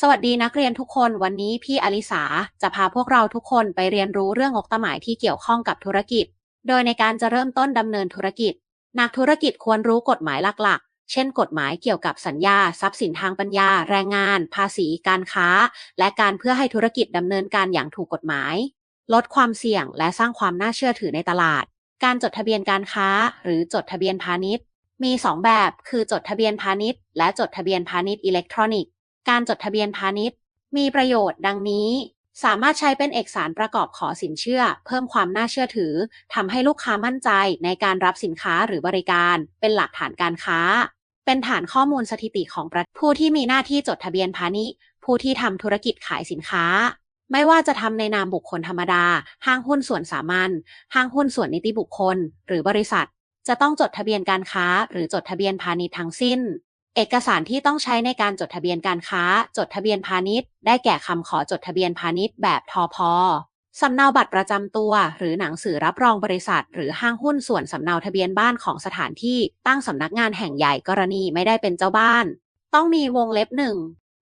สวัสดีนักเรียนทุกคนวันนี้พี่อลิสาจะพาพวกเราทุกคนไปเรียนรู้เรื่องงบประมาณที่เกี่ยวข้องกับธุรกิจ โดยในการจะเริ่มต้นดำเนินธุรกิจ นักธุรกิจควรรู้กฎหมายหลักๆ เช่น กฎหมายเกี่ยวกับสัญญา ทรัพย์สินทางปัญญา แรงงาน ภาษี การค้า และการเพื่อให้ธุรกิจดำเนินการอย่างถูกกฎหมาย ลดความเสี่ยงและสร้างความน่าเชื่อถือในตลาด การจดทะเบียนการค้า หรือจดทะเบียนพาณิชย์ มี 2 แบบ คือจดทะเบียนพาณิชย์ และจดทะเบียนพาณิชย์อิเล็กทรอนิกส์ การจดทะเบียนพาณิชย์ มีประโยชน์ดังนี้ สามารถใช้เป็นเอกสารประกอบขอสินเชื่อ เพิ่มความน่าเชื่อถือทำให้ลูกค้ามั่นใจในการรับสินค้าหรือบริการ เป็นหลักฐานการค้า เป็นฐานข้อมูลสถิติของผู้ที่มีหน้าที่จดทะเบียนพาณิชย์ ผู้ที่ทำธุรกิจขายสินค้าไม่ว่าจะทำในนามบุคคลธรรมดา ห้างหุ้นส่วนสามัญ ห้างหุ้นส่วนนิติบุคคล หรือบริษัท จะต้องจดทะเบียนการค้า หรือจดทะเบียนพาณิชย์ทั้งสิ้น เอกสารที่ต้องใช้ในการจดทะเบียนการค้า จดทะเบียนพาณิชย์ ได้แก่คำขอจดทะเบียนพาณิชย์แบบทพสำเนาบัตรประจำตัว หรือหนังสือรับรองบริษัท หรือห้างหุ้นส่วนสำเนาทะเบียนบ้านของสถานที่ตั้งสำนักงานแห่งใหญ่กรณีไม่ได้เป็นเจ้าบ้าน ต้องมีวงเล็บหนึ่ง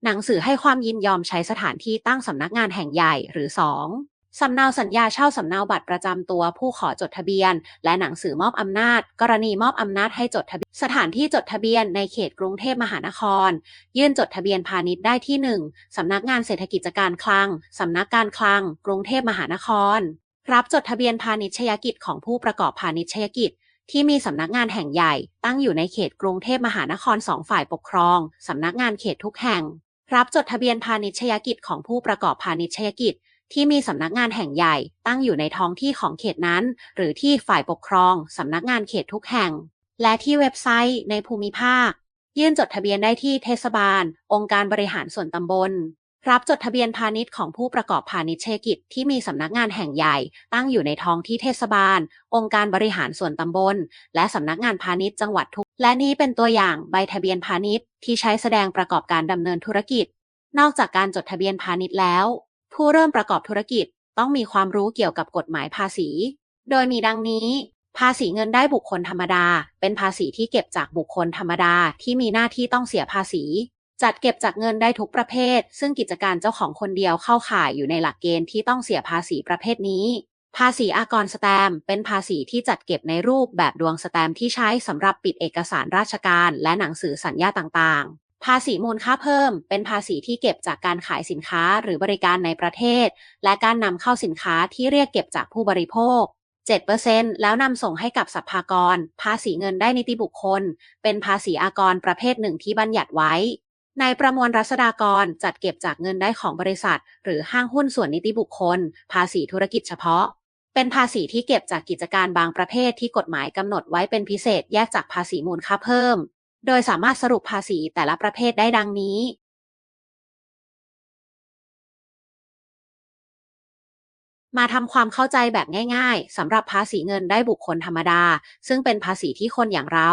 หนังสือให้ความยินยอมใช้สถานที่ตั้งสำนักงานแห่งใหญ่หรือ 2. สำเนาสัญญาเช่าสำเนาบัตรประจำตัวผู้ขอจดทะเบียน และหนังสือมอบอำนาจ กรณีมอบอำนาจให้จดทะเบียน สถานที่จดทะเบียนในเขตกรุงเทพมหานคร ยื่นจดทะเบียนพาณิชย์ได้ที่ 1 สำนักงานเศรษฐกิจการคลัง สำนักการคลัง กรุงเทพมหานคร รับจดทะเบียนพาณิชยกิจของผู้ประกอบพาณิชยกิจ ที่มีสำนักงานแห่งใหญ่ ตั้งอยู่ในเขตกรุงเทพมหานครสองฝ่ายปกครองสำนักงานเขตทุกแห่ง รับจดทะเบียนพาณิชยกิจของผู้ประกอบพาณิชยกิจ ที่มีสำนักงานแห่งใหญ่ตั้งอยู่ในท้องที่ของเขตนั้น หรือที่ฝ่ายปกครองสำนักงานเขตทุกแห่ง และที่เว็บไซต์ในภูมิภาค ยื่นจดทะเบียนได้ที่เทศบาล องค์การบริหารส่วนตำบล รับจดทะเบียนพาณิชย์ของผู้ประกอบพาณิชยกิจที่มีสำนักงานแห่งใหญ่ ตั้งอยู่ในท้องที่เทศบาล องค์การบริหารส่วนตำบล และสำนักงานพาณิชย์จังหวัดทุก และนี้เป็นตัวอย่างใบทะเบียนพาณิชย์ที่ใช้แสดงประกอบการดำเนินธุรกิจ นอกจากการจดทะเบียนพาณิชย์แล้ว ผู้เริ่มประกอบธุรกิจต้องมีความรู้เกี่ยวกับกฎหมายภาษี โดยมีดังนี้ ภาษีเงินได้บุคคลธรรมดา เป็นภาษีที่เก็บจากบุคคลธรรมดาที่มีหน้าที่ต้องเสียภาษี จัดเก็บจากเงินได้ทุกประเภท ซึ่งกิจการเจ้าของคนเดียวเข้าข่ายอยู่ในหลักเกณฑ์ที่ต้องเสียภาษีประเภทนี้ภาษีอากรสแตม เป็นภาษีที่จัดเก็บในรูปแบบดวงสแตมที่ใช้สำหรับปิดเอกสารราชการ และหนังสือสัญญาต่างๆ ภาษีมูลค่าเพิ่ม เป็นภาษีที่เก็บจากการขายสินค้าหรือบริการในประเทศ และการนำเข้าสินค้าที่เรียกเก็บจากผู้บริโภค 7%แล้วนำส่งให้กับสรรพากร ภาษีเงินได้นิติบุคคล เป็นภาษีอากรประเภทหนึ่งที่บัญญัติไว้ในประมวลรัษฎากรจัดเก็บจากเงินได้ของบริษัท หรือห้างหุ้นส่วนนิติบุคคล ภาษีธุรกิจเฉพาะ เป็นภาษีที่เก็บจากกิจการบางประเภทที่กฎหมายกำหนดไว้เป็นพิเศษแยกจากภาษีมูลค่าเพิ่ม โดยสามารถสรุปภาษีแต่ละประเภทได้ดังนี้มาทำความเข้าใจแบบง่ายๆสำหรับภาษีเงินได้บุคคลธรรมดา ซึ่งเป็นภาษีที่คนอย่างเรา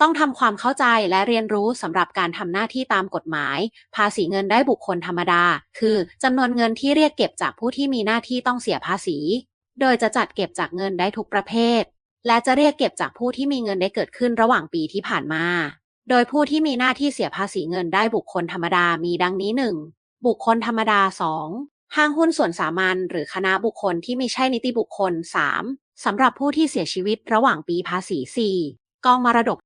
ต้องทำความเข้าใจและเรียนรู้สำหรับการทำหน้าที่ตามกฎหมาย ภาษีเงินได้บุคคลธรรมดา คือจำนวนเงินที่เรียกเก็บจากผู้ที่มีหน้าที่ต้องเสียภาษี โดยจะจัดเก็บจากเงินได้ทุกประเภท และจะเรียกเก็บจากผู้ที่มีเงินได้เกิดขึ้นระหว่างปีที่ผ่านมา โดยผู้ที่มีหน้าที่เสียภาษีเงินได้บุคคลธรรมดามีดังนี้ 1. บุคคลธรรมดา 2. ห้างหุ้นส่วนสามัญหรือคณะบุคคลที่ไม่ใช่นิติบุคคล 3. สำหรับผู้ที่เสียชีวิตระหว่างปีภาษี 4. กองมรดก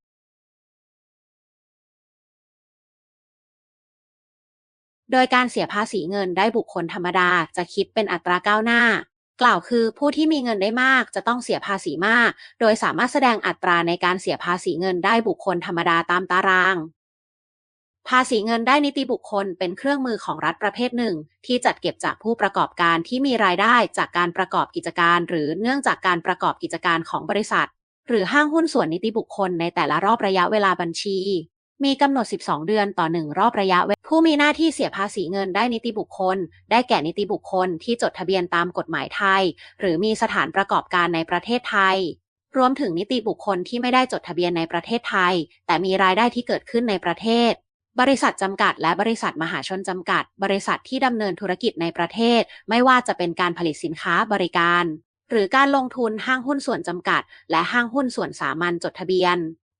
โดยการเสียภาษีเงินได้บุคคลธรรมดาจะคิดเป็นอัตราก้าวหน้า กล่าวคือผู้ที่มีเงินได้มากจะต้องเสียภาษีมาก โดยสามารถแสดงอัตราในการเสียภาษีเงินได้บุคคลธรรมดาตามตาราง ภาษีเงินได้นิติบุคคลเป็นเครื่องมือของรัฐประเภทหนึ่ง ที่จัดเก็บจากผู้ประกอบการที่มีรายได้จากการประกอบกิจการ หรือเนื่องจากการประกอบกิจการของบริษัท หรือห้างหุ้นส่วนนิติบุคคลในแต่ละรอบระยะเวลาบัญชี มีกำหนด 12 เดือนต่อหนึ่งรอบระยะเวผู้มีหน้าที่เสียภาษีเงินได้นิติบุคคล ได้แก่นิติบุคคลที่จดทะเบียนตามกฎหมายไทย หรือมีสถานประกอบการในประเทศไทย รวมถึงนิติบุคคลที่ไม่ได้จดทะเบียนในประเทศไทย แต่มีรายได้ที่เกิดขึ้นในประเทศ บริษัทจำกัด และบริษัทมหาชนจำกัด บริษัทที่ดำเนินธุรกิจในประเทศ ไม่ว่าจะเป็นการผลิตสินค้าบริการ หรือการลงทุนห้างหุ้นส่วนจำกัด และห้างหุ้นส่วนสามัญจดทะเบียน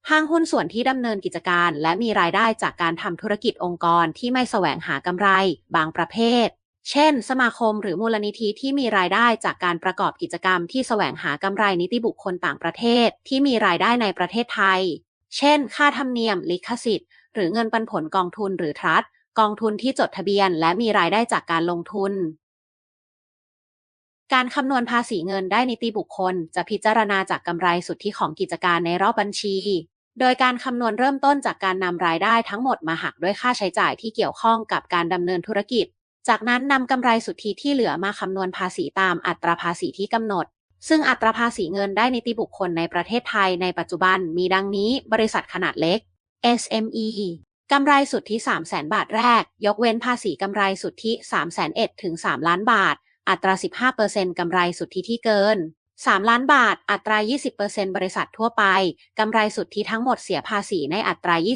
ห้างหุ้นส่วนที่ดำเนินกิจการ และมีรายได้จากการทำธุรกิจองค์กรที่ไม่แสวงหากำไร บางประเภท เช่น สมาคมหรือมูลนิธิที่มีรายได้จากการประกอบกิจกรรมที่แสวงหากำไรนิติบุคคลต่างประเทศ ที่มีรายได้ในประเทศไทย เช่น ค่าธรรมเนียม ลิขสิทธิ์ หรือเงินปันผลกองทุนหรือทรัสต์กองทุนที่จดทะเบียน และมีรายได้จากการลงทุนการคำนวณภาษีเงินได้นิติบุคคล จะพิจารณาจากกำไรสุทธิของกิจการในรอบบัญชี โดยการคำนวณเริ่มต้นจากการนำรายได้ทั้งหมดมาหักด้วยค่าใช้จ่ายที่เกี่ยวข้องกับการดำเนินธุรกิจ จากนั้นนำกำไรสุทธิที่เหลือมาคำนวณภาษีตามอัตราภาษีที่กำหนด ซึ่งอัตราภาษีเงินได้นิติบุคคลในประเทศไทยในปัจจุบันมีดังนี้บริษัทขนาดเล็ก SME กำไรสุทธิ 3 0 0 0 0 0 บาทแรก ยกเว้นภาษีกำไรสุทธิ 3 0 0 0 0ถึง 3 ล้านบาท อัตรา 15%กำไรสุทธิที่เกิน 3 ล้านบาท อัตรา 20%บริษัททั่วไป กำไรสุทธิทั้งหมดเสียภาษีในอัตรา 20%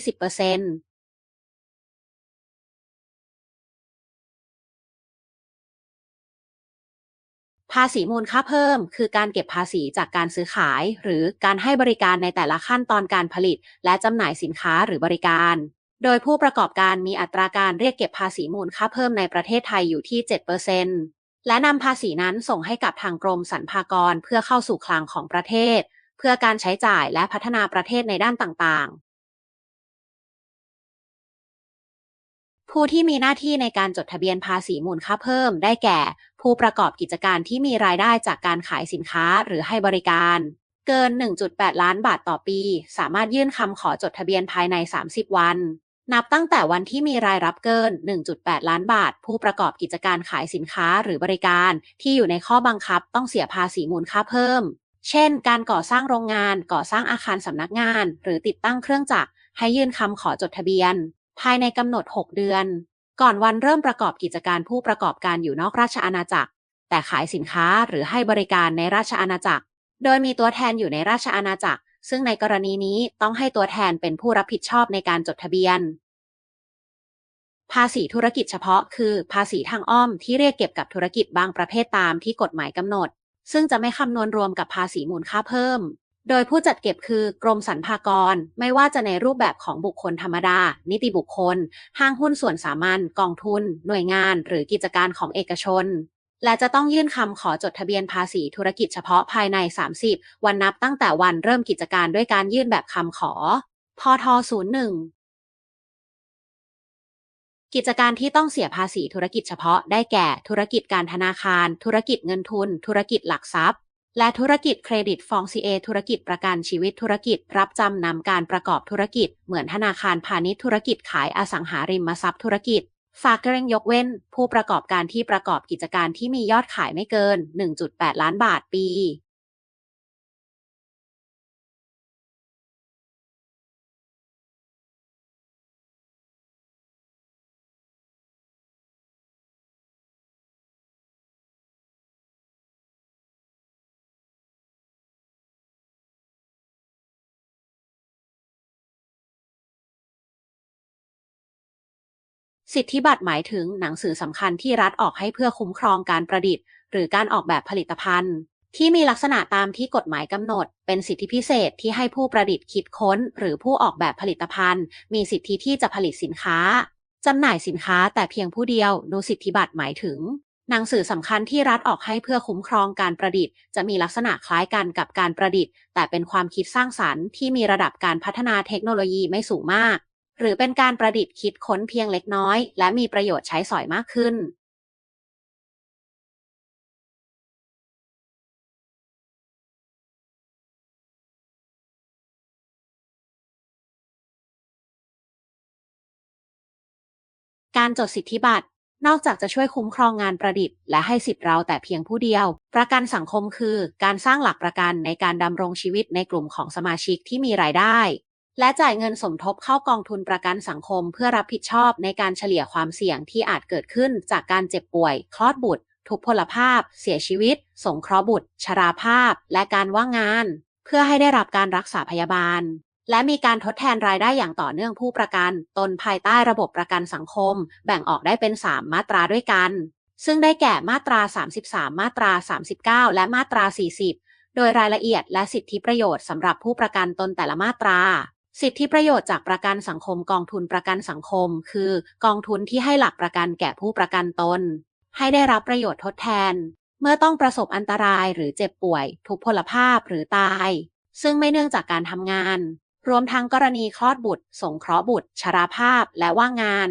ภาษีมูลค่าเพิ่ม คือการเก็บภาษีจากการซื้อขาย หรือการให้บริการในแต่ละขั้นตอนการผลิต และจำหน่ายสินค้าหรือบริการ โดยผู้ประกอบการมีอัตราการเรียกเก็บภาษีมูลค่าเพิ่มในประเทศไทยอยู่ที่ 7% และนำภาษีนั้นส่งให้กับทางกรมสรรพากรเพื่อเข้าสู่คลังของประเทศ เพื่อการใช้จ่ายและพัฒนาประเทศในด้านต่างๆ ผู้ที่มีหน้าที่ในการจดทะเบียนภาษีมูลค่าเพิ่ม ได้แก่ ผู้ประกอบกิจการที่มีรายได้จากการขายสินค้าหรือให้บริการ เกิน 1.8 ล้านบาทต่อปี สามารถยื่นคำขอจดทะเบียนภายใน 30 วัน นับตั้งแต่วันที่มีรายรับเกิน 1.8 ล้านบาท ผู้ประกอบกิจการขายสินค้าหรือบริการ ที่อยู่ในข้อบังคับต้องเสียภาษีมูลค่าเพิ่ม เช่น การก่อสร้างโรงงาน ก่อสร้างอาคารสำนักงาน หรือติดตั้งเครื่องจักร ให้ยื่นคำขอจดทะเบียน ภายในกำหนด 6 เดือน ก่อนวันเริ่มประกอบกิจการผู้ประกอบการอยู่นอกราชอาณาจักร แต่ขายสินค้าหรือให้บริการในราชอาณาจักร โดยมีตัวแทนอยู่ในราชอาณาจักร ซึ่งในกรณีนี้ต้องให้ตัวแทนเป็นผู้รับผิดชอบในการจดทะเบียน ภาษีธุรกิจเฉพาะ คือ ภาษีทางอ้อมที่เรียกเก็บกับธุรกิจบางประเภทตามที่กฎหมายกำหนด ซึ่งจะไม่คำนวณรวมกับภาษีมูลค่าเพิ่ม โดยผู้จัดเก็บคือกรมสรรพากร ไม่ว่าจะในรูปแบบของบุคคลธรรมดา นิติบุคคล ห้างหุ้นส่วนสามัญกองทุน หน่วยงาน หรือกิจการของเอกชน และจะต้องยื่นคำขอจดทะเบียนภาษีธุรกิจเฉพาะภายใน 30 วันนับตั้งแต่วันเริ่มกิจการด้วยการยื่นแบบคำขอ พท01 กิจการที่ต้องเสียภาษีธุรกิจเฉพาะได้แก่ ธุรกิจการธนาคาร ธุรกิจเงินทุน ธุรกิจหลักทรัพย์ และธุรกิจเครดิตฟองซีเอธุรกิจประกันชีวิตธุรกิจ รับจำนำการประกอบธุรกิจ เหมือนธนาคารพาณิชย์ธุรกิจขายอสังหาริมทรัพย์ธุรกิจ ฝากเกรงยกเว้น ผู้ประกอบการที่ประกอบกิจการที่มียอดขายไม่เกิน 1.8 ล้านบาทปี สิทธิบัตรหมายถึงหนังสือสำคัญที่รัฐออกให้เพื่อคุ้มครองการประดิษฐ์ หรือการออกแบบผลิตภัณฑ์ ที่มีลักษณะตามที่กฎหมายกำหนด เป็นสิทธิพิเศษที่ให้ผู้ประดิษฐ์คิดค้น หรือผู้ออกแบบผลิตภัณฑ์ มีสิทธิที่จะผลิตสินค้าจำหน่ายสินค้าแต่เพียงผู้เดียวดูสิทธิบัตรหมายถึง หนังสือสำคัญที่รัฐออกให้เพื่อคุ้มครองการประดิษฐ์ จะมีลักษณะคล้ายกันกับการประดิษฐ์ แต่เป็นความคิดสร้างสรรค์ที่มีระดับการพัฒนาเทคโนโลยีไม่สูงมาก หรือเป็นการประดิษฐ์คิดค้นเพียงเล็กน้อย และมีประโยชน์ใช้สอยมากขึ้นการจดสิทธิบัตร นอกจากจะช่วยคุ้มครองงานประดิษฐ์และให้สิทธิ์เราแต่เพียงผู้เดียว ประกันสังคมคือ การสร้างหลักประกันในการดำรงชีวิตในกลุ่มของสมาชิกที่มีรายได้ และจ่ายเงินสมทบเข้ากองทุนประกันสังคมเพื่อรับผิดชอบในการเฉลี่ยความเสี่ยงที่อาจเกิดขึ้นจากการเจ็บป่วย คลอดบุตร ทุพพลภาพ เสียชีวิต สงเคราะห์บุตร ชราภาพ และการว่างงาน เพื่อให้ได้รับการรักษาพยาบาล และมีการทดแทนรายได้อย่างต่อเนื่องผู้ประกัน ตนภายใต้ระบบประกันสังคม แบ่งออกได้เป็น 3 มาตราด้วยกัน ซึ่งได้แก่มาตรา 33 มาตรา 39 และมาตรา 40 โดยรายละเอียดและสิทธิประโยชน์สำหรับผู้ประกันตนแต่ละมาตรา สิทธิประโยชน์จากประกันสังคมกองทุนประกันสังคม คือกองทุนที่ให้หลักประกันแก่ผู้ประกันตน ให้ได้รับประโยชน์ทดแทน เมื่อต้องประสบอันตรายหรือเจ็บป่วย ทุกพลภาพหรือตาย ซึ่งไม่เนื่องจากการทำงาน รวมทั้งกรณีคลอดบุตร สงเคราะห์บุตร ชราภาพ และว่างงาน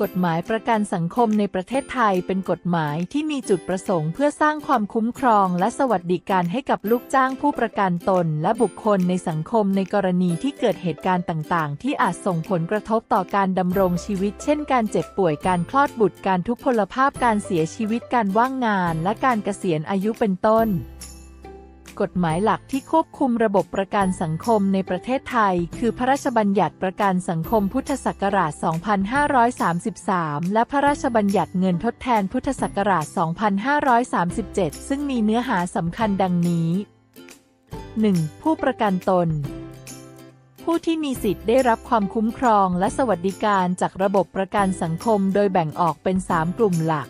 กฎหมายประกันสังคมในประเทศไทยเป็นกฎหมายที่มีจุดประสงค์เพื่อสร้างความคุ้มครองและสวัสดิการให้กับลูกจ้างผู้ประกันตนและบุคคลในสังคมในกรณีที่เกิดเหตุการณ์ต่างๆ ที่อาจส่งผลกระทบต่อการดำรงชีวิต เช่น การเจ็บป่วยการคลอดบุตรการทุพพลภาพการเสียชีวิตการว่างงาน และการเกษียณอายุเป็นต้น กฎหมายหลักที่ควบคุมระบบประกันสังคมในประเทศไทย คือพระราชบัญญัติประกันสังคมพุทธศักราช 2533 และพระราชบัญญัติเงินทดแทนพุทธศักราช 2537 ซึ่งมีเนื้อหาสำคัญดังนี้ 1. ผู้ประกันตน ผู้ที่มีสิทธิ์ได้รับความคุ้มครองและสวัสดิการจากระบบประกันสังคม โดยแบ่งออกเป็น 3 กลุ่มหลัก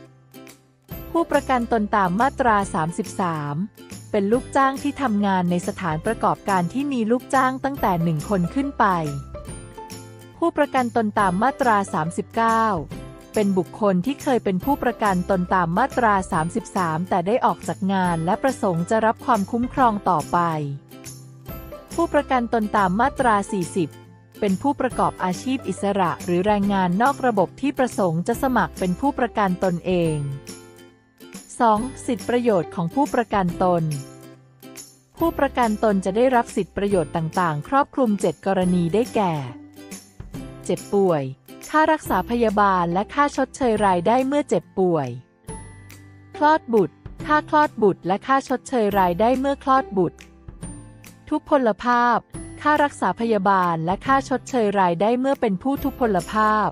ผู้ประกันตนตามมาตรา 33 เป็นลูกจ้างที่ทำงานในสถานประกอบการที่มีลูกจ้างตั้งแต่หนึ่งคนขึ้นไป ผู้ประกันตนตามมาตรา 39 เป็นบุคคลที่เคยเป็นผู้ประกันตนตามมาตรา 33 แต่ได้ออกจากงานและประสงค์จะรับความคุ้มครองต่อไป ผู้ประกันตนตามมาตรา 40เป็นผู้ประกอบอาชีพอิสระหรือแรงงานนอกระบบที่ประสงค์จะสมัครเป็นผู้ประกันตนเอง 2. สิทธิประโยชน์ของผู้ประกันตน ผู้ประกันตนจะได้รับสิทธิประโยชน์ต่าง ๆ ครอบคลุม 7 กรณีได้แก่ เจ็บป่วย ค่ารักษาพยาบาลและค่าชดเชยรายได้เมื่อเจ็บป่วย คลอดบุตร ค่าคลอดบุตรและค่าชดเชยรายได้เมื่อคลอดบุตร ทุพพลภาพ ค่ารักษาพยาบาลและค่าชดเชยรายได้เมื่อเป็นผู้ทุพพลภาพ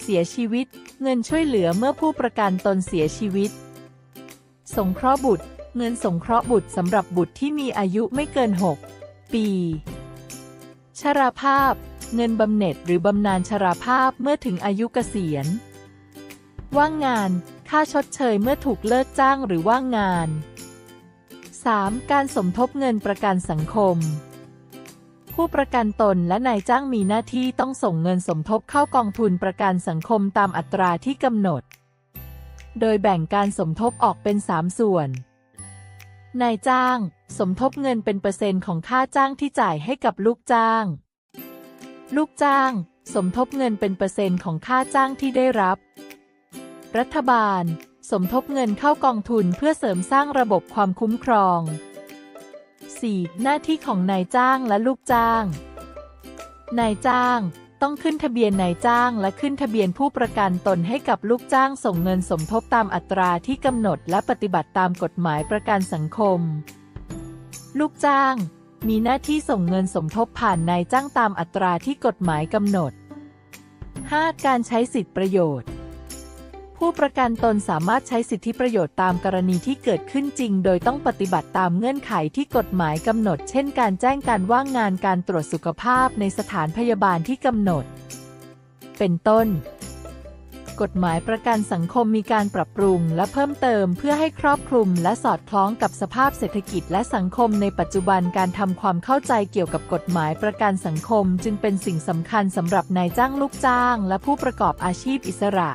เสียชีวิต เงินช่วยเหลือเมื่อผู้ประกันตนเสียชีวิต สงเคราะห์บุตร เงินสงเคราะห์บุตรสำหรับบุตรที่มีอายุไม่เกิน 6 ปี ชราภาพ เงินบำเหน็จหรือบำนาญชราภาพเมื่อถึงอายุเกษียณ ว่างงาน ค่าชดเชยเมื่อถูกเลิกจ้างหรือว่างงาน 3. การสมทบเงินประกันสังคม ผู้ประกันตนและนายจ้างมีหน้าที่ต้องส่งเงินสมทบเข้ากองทุนประกันสังคมตามอัตราที่กำหนด โดยแบ่งการสมทบออกเป็น 3 ส่วน นายจ้าง สมทบเงินเป็นเปอร์เซ็นต์ของค่าจ้างที่จ่ายให้กับลูกจ้าง ลูกจ้าง สมทบเงินเป็นเปอร์เซ็นต์ของค่าจ้างที่ได้รับ รัฐบาล สมทบเงินเข้ากองทุนเพื่อเสริมสร้างระบบความคุ้มครอง 4. หน้าที่ของนายจ้างและลูกจ้าง นายจ้างต้องขึ้นทะเบียนนายจ้างและขึ้นทะเบียนผู้ประกันตนให้กับลูกจ้างส่งเงินสมทบตามอัตราที่กำหนดและปฏิบัติตามกฎหมายประกันสังคม ลูกจ้าง มีหน้าที่ส่งเงินสมทบผ่านนายจ้างตามอัตราที่กฎหมายกำหนด 5. การใช้สิทธิประโยชน์ ผู้ประกันตนสามารถใช้สิทธิประโยชน์ตามกรณีที่เกิดขึ้นจริง โดยต้องปฏิบัติตามเงื่อนไขที่กฎหมายกำหนด เช่นการแจ้งการว่างงานการตรวจสุขภาพในสถานพยาบาลที่กำหนด เป็นต้น กฎหมายประกันสังคมมีการปรับปรุงและเพิ่มเติมเพื่อให้ครอบคลุมและสอดคล้องกับสภาพเศรษฐกิจและสังคมในปัจจุบันการทำความเข้าใจเกี่ยวกับกฎหมายประกันสังคม จึงเป็นสิ่งสำคัญสำหรับนายจ้างลูกจ้าง และผู้ประกอบอาชีพอิสระ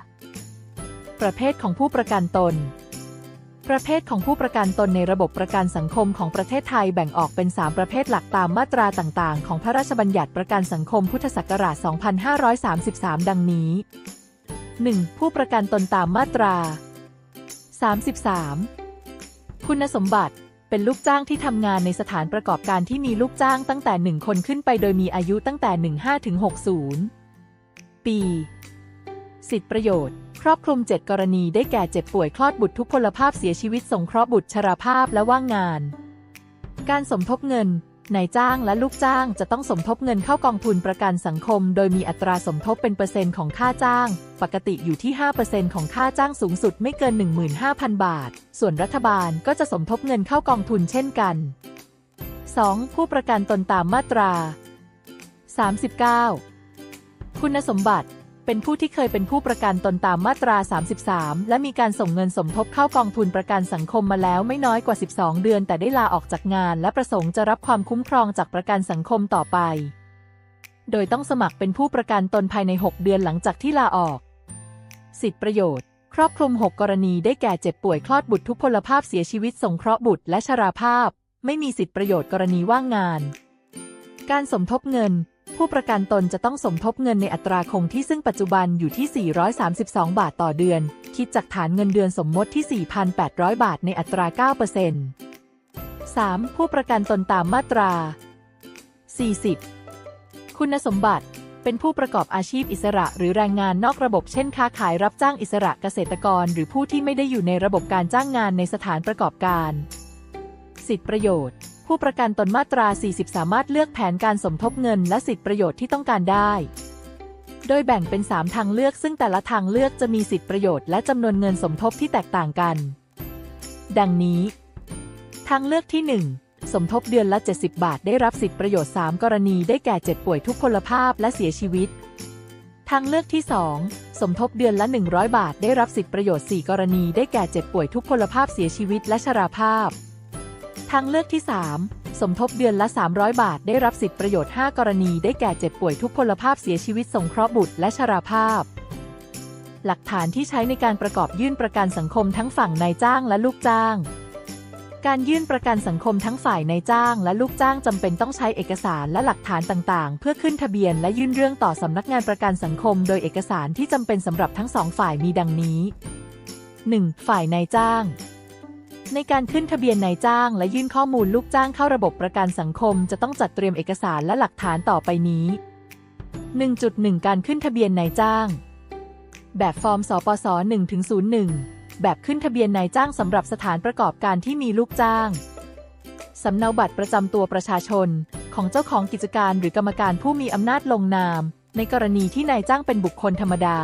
ประเภทของผู้ประกันตน ประเภทของผู้ประกันตนในระบบประกันสังคมของประเทศไทยแบ่งออกเป็น 3 ประเภทหลักตามมาตราต่างๆ ของพระราชบัญญัติประกันสังคมพุทธศักราช 2533 ดังนี้ 1. ผู้ประกันตนตามมาตรา 33 คุณสมบัติ เป็นลูกจ้างที่ทำงานในสถานประกอบการที่มีลูกจ้างตั้งแต่ 1 คนขึ้นไปโดยมีอายุตั้งแต่ 15ถึง60 ปี สิทธิประโยชน์ รอบคลุม 7 กรณีได้แก่เจ็บป่วยคลอดบุตรทุพพลภาพเสียชีวิตสงเคราะห์บุตรชราภาพและว่างงาน การสมทบเงินนายจ้างและลูกจ้างจะต้องสมทบเงินเข้ากองทุนประกันสังคม โดยมีอัตราสมทบเป็นเปอร์เซ็นต์ของค่าจ้าง ปกติอยู่ที่ 5%ของค่าจ้างสูงสุดไม่เกิน 15,000 บาท ส่วนรัฐบาลก็จะสมทบเงินเข้ากองทุนเช่นกัน 2. ผู้ประกันตนตามมาตรา 39 คุณสมบัติ เป็นผู้ที่เคยเป็นผู้ประกันตนตามมาตรา 33 และมีการส่งเงินสมทบเข้ากองทุนประกันสังคมมาแล้วไม่น้อยกว่า 12 เดือน แต่ได้ลาออกจากงาน และประสงค์จะรับความคุ้มครองจากประกันสังคมต่อไป โดยต้องสมัครเป็นผู้ประกันตนภายใน 6 เดือนหลังจากที่ลาออก สิทธิประโยชน์ ครอบคลุม 6 กรณีได้แก่เจ็บป่วยคลอดบุตรทุพพลภาพเสียชีวิตสงเคราะห์บุตรและชราภาพ ไม่มีสิทธิประโยชน์กรณีว่างงาน การสมทบเงิน ผู้ประกันตนจะต้องสมทบเงินในอัตราคงที่ซึ่งปัจจุบันอยู่ที่ 432 บาทต่อเดือน คิดจากฐานเงินเดือนสมมติที่ 4,800 บาทในอัตรา 9% 3. ผู้ประกันตนตามมาตรา 40 คุณสมบัติเป็นผู้ประกอบอาชีพอิสระหรือแรงงานนอกระบบเช่นค้าขายรับจ้างอิสระเกษตรกร หรือผู้ที่ไม่ได้อยู่ในระบบการจ้างงานในสถานประกอบการ สิทธิประโยชน์ ผู้ประกันตนมาตรา 40 สามารถเลือกแผนการสมทบเงินและสิทธิประโยชน์ที่ต้องการได้ โดยแบ่งเป็น 3 ทางเลือก ซึ่งแต่ละทางเลือกจะมีสิทธิประโยชน์และจำนวนเงินสมทบที่แตกต่างกัน ดังนี้ ทางเลือกที่ 1สมทบเดือนละ 70 บาท ได้รับสิทธิประโยชน์ 3 กรณี ได้แก่เจ็บป่วยทุพพลภาพและเสียชีวิต ทางเลือกที่ 2 สมทบเดือนละ 100 บาท ได้รับสิทธิประโยชน์ 4 กรณี ได้แก่เจ็บป่วยทุพพลภาพเสียชีวิตและชราภาพ ทางเลือกที่ 3 สมทบเดือนละ 300 บาท ได้รับสิทธิประโยชน์ 5 กรณี ได้แก่เจ็บป่วยทุพพลภาพเสียชีวิตสงเคราะห์บุตรและชราภาพ หลักฐานที่ใช้ในการประกอบยื่นประกันสังคมทั้งฝั่งนายจ้างและลูกจ้าง การยื่นประกันสังคมทั้งฝ่ายนายจ้าง และลูกจ้างจำเป็นต้องใช้เอกสารและหลักฐานต่าง ๆ เพื่อขึ้นทะเบียนและยื่นเรื่องต่อสำนักงานประกันสังคม โดยเอกสารที่จำเป็นสำหรับทั้งสองฝ่ายมีดังนี้ 1. ฝ่ายนายจ้าง ในการขึ้นทะเบียนนายจ้าง และยื่นข้อมูลลูกจ้างเข้าระบบประกันสังคม จะต้องจัดเตรียมเอกสารและหลักฐานต่อไปนี้ 1.1 การขึ้นทะเบียนนายจ้าง แบบฟอร์มสปส1-01 แบบขึ้นทะเบียนนายจ้างสำหรับสถานประกอบการที่มีลูกจ้างสำเนาบัตรประจำตัวประชาชน ของเจ้าของกิจการหรือกรรมการผู้มีอำนาจลงนาม ในกรณีที่นายจ้างเป็นบุคคลธรรมดา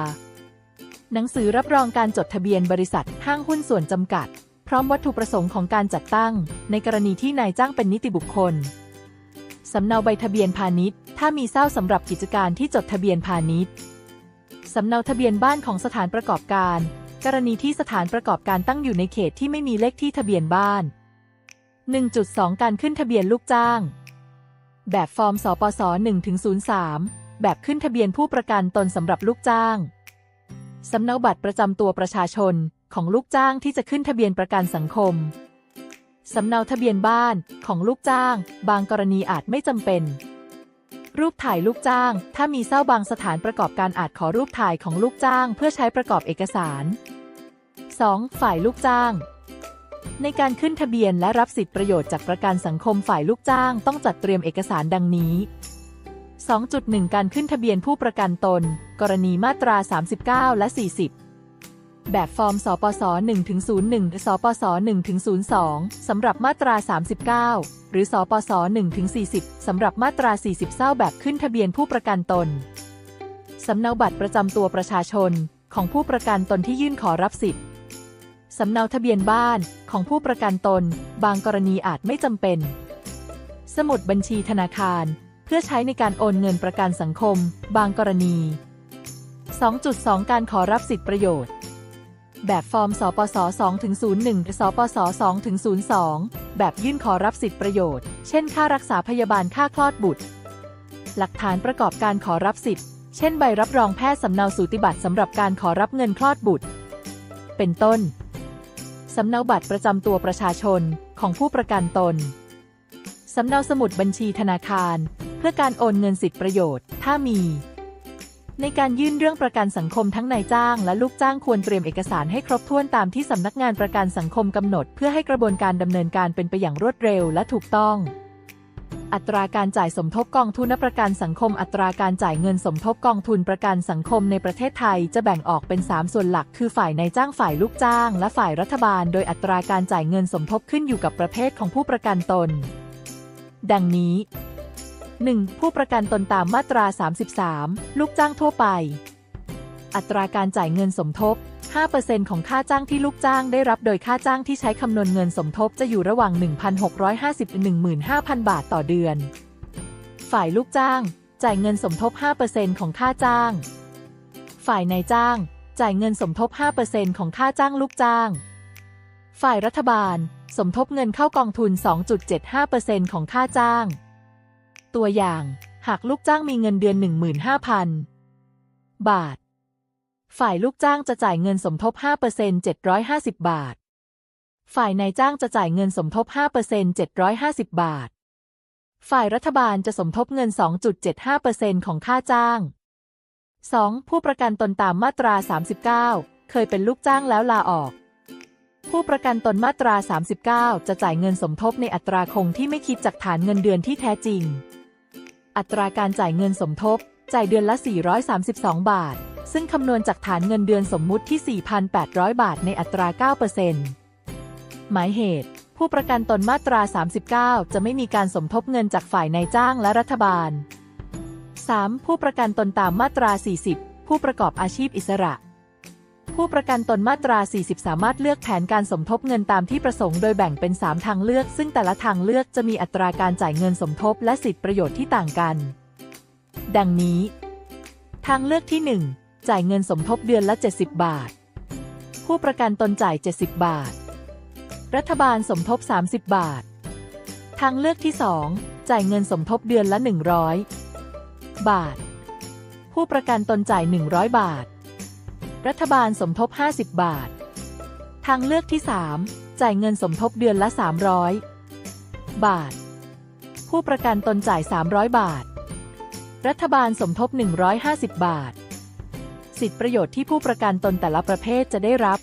หนังสือรับรองการจดทะเบียนบริษัทห้างหุ้นส่วนจำกัด ร้อมวัตถุประสงค์ของการจัดตั้ง ในกรณีที่นายจ้างเป็นนิติบุคคล สำเนาใบทะเบียนพาณิชย์ ถ้ามีเศร้าสำหรับกิจการที่จดทะเบียนพาณิชย์สำเนาทะเบียนบ้านของสถานประกอบการ กรณีที่สถานประกอบการตั้งอยู่ในเขตที่ไม่มีเลขที่ทะเบียนบ้าน 1.2 การขึ้นทะเบียนลูกจ้าง แบบฟอร์มสปส1-03 แบบขึ้นทะเบียนผู้ประกันตนสำหรับลูกจ้าง สำเนาบัตรประจำตัวประชาชน ของลูกจ้างที่จะขึ้นทะเบียนประกันสังคม สำเนาทะเบียนบ้านของลูกจ้าง บางกรณีอาจไม่จำเป็น รูปถ่ายลูกจ้าง ถ้ามีเศร้าบางสถานประกอบการอาจขอรูปถ่ายของลูกจ้าง เพื่อใช้ประกอบเอกสาร 2. ฝ่ายลูกจ้าง ในการขึ้นทะเบียนและรับสิทธิประโยชน์จากประกันสังคมฝ่ายลูกจ้างต้องจัดเตรียมเอกสารดังนี้ 2.1 การขึ้นทะเบียนผู้ประกันตน กรณีมาตรา 39 และ 40 แบบฟอร์ม สปส1-01 สปส1-02 สำหรับมาตรา 39 หรือ สปส1-40 สำหรับมาตรา 40เศร้าแบบขึ้นทะเบียนผู้ประกันตน สำเนาบัตรประจำตัวประชาชนของผู้ประกันตนที่ยื่นขอรับสิทธิ์ สำเนาทะเบียนบ้านของผู้ประกันตน บางกรณีอาจไม่จำเป็น สมุดบัญชีธนาคาร เพื่อใช้ในการโอนเงินประกันสังคม บางกรณี 2.2 การขอรับสิทธิประโยชน์ แบบฟอร์มสปส2-01หรือสปส2-02 แบบยื่นขอรับสิทธิประโยชน์ เช่น ค่ารักษาพยาบาลค่าคลอดบุตร หลักฐานประกอบการขอรับสิทธิ์ เช่นใบรับรองแพทย์สำเนาสูติบัตรสำหรับการขอรับเงินคลอดบุตร เป็นต้น สำเนาบัตรประจำตัวประชาชนของผู้ประกันตน สำเนาสมุดบัญชีธนาคาร เพื่อการโอนเงินสิทธิประโยชน์ ถ้ามี ในการยื่นเรื่องประกันสังคมทั้งนายจ้างและลูกจ้างควรเตรียมเอกสารให้ครบถ้วนตามที่สำนักงานประกันสังคมกำหนด เพื่อให้กระบวนการดำเนินการเป็นไปอย่างรวดเร็วและถูกต้อง อัตราการจ่ายสมทบกองทุนประกันสังคม อัตราการจ่ายเงินสมทบกองทุนประกันสังคมในประเทศไทยจะแบ่งออกเป็น 3 ส่วนหลัก คือฝ่ายนายจ้างฝ่ายลูกจ้าง และฝ่ายรัฐบาล โดยอัตราการจ่ายเงินสมทบขึ้นอยู่กับประเภทของผู้ประกันตน ดังนี้ 1. ผู้ประกันตนตามมาตรา 33 ลูกจ้างทั่วไป อัตราการจ่ายเงินสมทบ 5%ของค่าจ้างที่ลูกจ้างได้รับโดยค่าจ้างที่ใช้คำนวณเงินสมทบจะอยู่ระหว่าง 1,650-15,000 บาทต่อเดือน ฝ่ายลูกจ้าง จ่ายเงินสมทบ 5%ของค่าจ้าง ฝ่ายนายจ้าง จ่ายเงินสมทบ 5%ของค่าจ้างลูกจ้าง ฝ่ายรัฐบาล สมทบเงินเข้ากองทุน 2.75%ของค่าจ้าง ตัวอย่าง หากลูกจ้างมีเงินเดือน 15,000 บาท ฝ่ายลูกจ้างจะจ่ายเงินสมทบ 5% 750 บาท ฝ่ายนายจ้างจะจ่ายเงินสมทบ 5% 750 บาท ฝ่ายรัฐบาลจะสมทบเงิน 2.75%ของค่าจ้าง 2. ผู้ประกันตนตามมาตรา 39 เคยเป็นลูกจ้างแล้วลาออก ผู้ประกันตนมาตรา 39 จะจ่ายเงินสมทบในอัตราคงที่ไม่คิดจากฐานเงินเดือนที่แท้จริง อัตราการจ่ายเงินสมทบ จ่ายเดือนละ 432 บาท ซึ่งคำนวณจากฐานเงินเดือนสมมุติที่ 4,800 บาทในอัตรา 9%หมายเหตุ ผู้ประกันตนมาตรา 39 จะไม่มีการสมทบเงินจากฝ่ายนายจ้างและรัฐบาล 3. ผู้ประกันตนตามมาตรา 40 ผู้ประกอบอาชีพอิสระ ผู้ประกันตนมาตรา 40 สามารถเลือกแผนการสมทบเงินตามที่ประสงค์โดยแบ่งเป็น 3 ทางเลือก ซึ่งแต่ละทางเลือกจะมีอัตราการจ่ายเงินสมทบและสิทธิประโยชน์ที่ต่างกัน ดังนี้ ทางเลือกที่ 1 จ่ายเงินสมทบเดือนละ 70 บาท ผู้ประกันตนจ่าย 70 บาท รัฐบาลสมทบ 30 บาท ทางเลือกที่ 2 จ่ายเงินสมทบเดือนละ 100 บาท ผู้ประกันตนจ่าย 100 บาท รัฐบาลสมทบ 50 บาท ทางเลือกที่ 3 จ่ายเงินสมทบเดือนละ 300 บาท ผู้ประกันตนจ่าย 300 บาท รัฐบาลสมทบ 150 บาท สิทธิประโยชน์ที่ผู้ประกันตนแต่ละประเภทจะได้รับ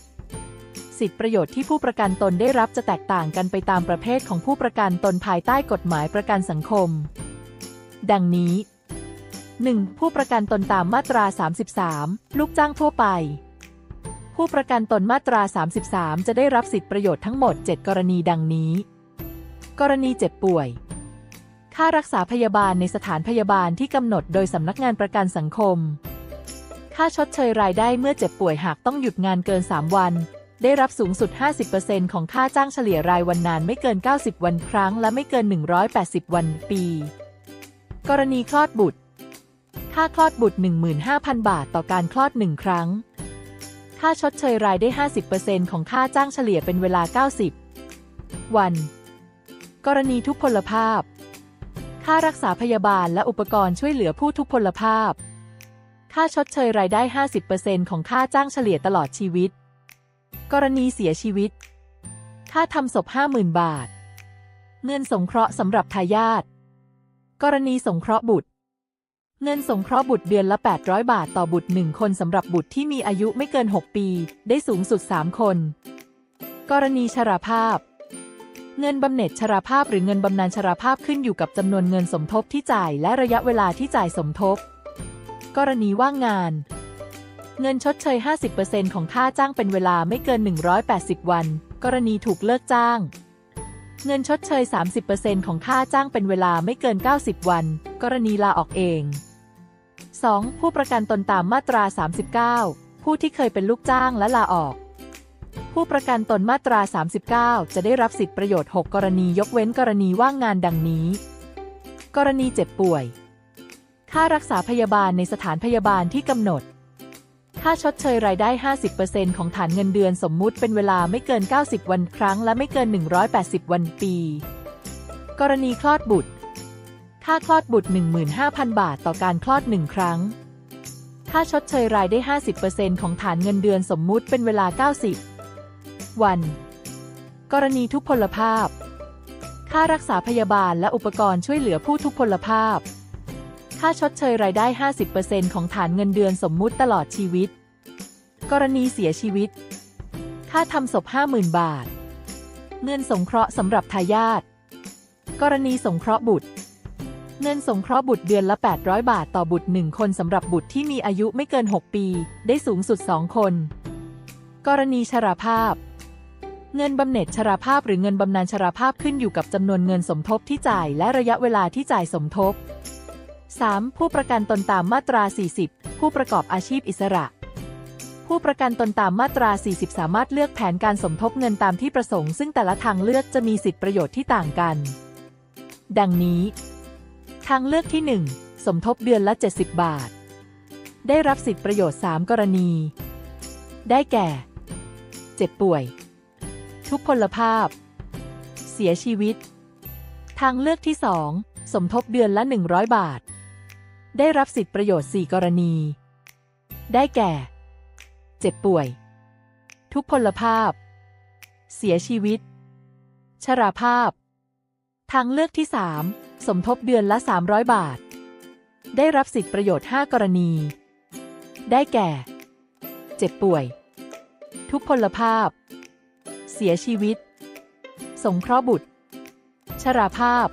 สิทธิประโยชน์ที่ผู้ประกันตนได้รับจะแตกต่างกันไปตามประเภทของผู้ประกันตนภายใต้กฎหมายประกันสังคม ดังนี้ 1. ผู้ประกันตนตามมาตรา 33 ลูกจ้างทั่วไป ผู้ประกันตนมาตรา 33 จะได้รับสิทธิประโยชน์ทั้งหมด 7 กรณีดังนี้ กรณีเจ็บป่วย ค่ารักษาพยาบาลในสถานพยาบาลที่กำหนดโดยสำนักงานประกันสังคม ค่าชดเชยรายได้เมื่อเจ็บป่วยหากต้องหยุดงานเกิน 3 วัน ได้รับสูงสุด 50%ของค่าจ้างเฉลี่ยรายวันนานไม่เกิน 90 วันครั้ง และไม่เกิน 180 วันปี กรณีคลอดบุตร ค่าคลอดบุตร 15,000 บาทต่อการคลอด 1 ครั้ง ค่าชดเชยรายได้ 50%ของค่าจ้างเฉลี่ยเป็นเวลา 90 วัน กรณีทุพพลภาพ ค่ารักษาพยาบาลและอุปกรณ์ช่วยเหลือผู้ทุพพลภาพ ค่าชดเชยรายได้ 50%ของค่าจ้างเฉลี่ยตลอดชีวิต กรณีเสียชีวิต ค่าทำศพ 50,000 บาท เงินสงเคราะห์สำหรับทายาทกรณีสงเคราะห์บุตร เงินสงเคราะห์บุตรเดือนละ 800 บาทต่อบุตร 1 คนสำหรับบุตรที่มีอายุไม่เกิน 6 ปี ได้สูงสุด 3 คน กรณีชราภาพ เงินบำเหน็จชราภาพหรือเงินบำนาญชราภาพขึ้นอยู่กับจำนวนเงินสมทบที่จ่ายและระยะเวลาที่จ่ายสมทบ กรณีว่างงาน เงินชดเชย 50%ของค่าจ้างเป็นเวลาไม่เกิน 180 วัน กรณีถูกเลิกจ้างเงินชดเชย 30%ของค่าจ้างเป็นเวลาไม่เกิน 90 วัน กรณีลาออกเอง 2. ผู้ประกันตนตามมาตรา 39 ผู้ที่เคยเป็นลูกจ้างและลาออก ผู้ประกันตนมาตรา 39 จะได้รับสิทธิประโยชน์ 6 กรณียกเว้นกรณีว่างงานดังนี้ กรณีเจ็บป่วย ค่ารักษาพยาบาลในสถานพยาบาลที่กำหนด ค่าชดเชยรายได้ 50%ของฐานเงินเดือนสมมุติเป็นเวลาไม่เกิน 90 วันครั้งและไม่เกิน 180 วันปี กรณีคลอดบุตร ค่าคลอดบุตร 15,000 บาทต่อการคลอด 1 ครั้ง ค่าชดเชยรายได้ 50%ของฐานเงินเดือนสมมุติเป็นเวลา 90 วัน กรณีทุพพลภาพ ค่ารักษาพยาบาลและอุปกรณ์ช่วยเหลือผู้ทุพพลภาพ ค่าชดเชยรายได้ 50%ของฐานเงินเดือนสมมุติตลอดชีวิต กรณีเสียชีวิต ค่าทำศพ 50,000 บาท เงินสงเคราะห์สำหรับทายาทกรณีสงเคราะห์บุตร เงินสงเคราะห์บุตรเดือนละ 800 บาทต่อบุตร 1 คนสำหรับบุตรที่มีอายุไม่เกิน 6 ปี ได้สูงสุด 2 คน กรณีชราภาพ เงินบำเหน็จชราภาพหรือเงินบำนาญชราภาพขึ้นอยู่กับจำนวนเงินสมทบที่จ่ายและระยะเวลาที่จ่ายสมทบ 3. ผู้ประกันตนตามมาตรา 40 ผู้ประกอบอาชีพอิสระ ผู้ประกันตนตามมาตรา 40 สามารถเลือกแผนการสมทบเงินตามที่ประสงค์ ซึ่งแต่ละทางเลือกจะมีสิทธิประโยชน์ที่ต่างกัน ดังนี้ ทางเลือกที่ 1 สมทบเดือนละ 70 บาท ได้รับสิทธิประโยชน์ 3 กรณี ได้แก่ เจ็บป่วย ทุพพลภาพ เสียชีวิต ทางเลือกที่ 2 สมทบเดือนละ 100 บาท ได้รับสิทธิประโยชน์ 4 กรณี ได้แก่ เจ็บป่วย ทุพพลภาพ เสียชีวิต ชราภาพ ทางเลือกที่ 3 สมทบเดือนละ 300 บาท ได้รับสิทธิประโยชน์ 5 กรณี ได้แก่ เจ็บป่วย ทุพพลภาพ เสียชีวิต สงเคราะห์บุตร ชราภาพ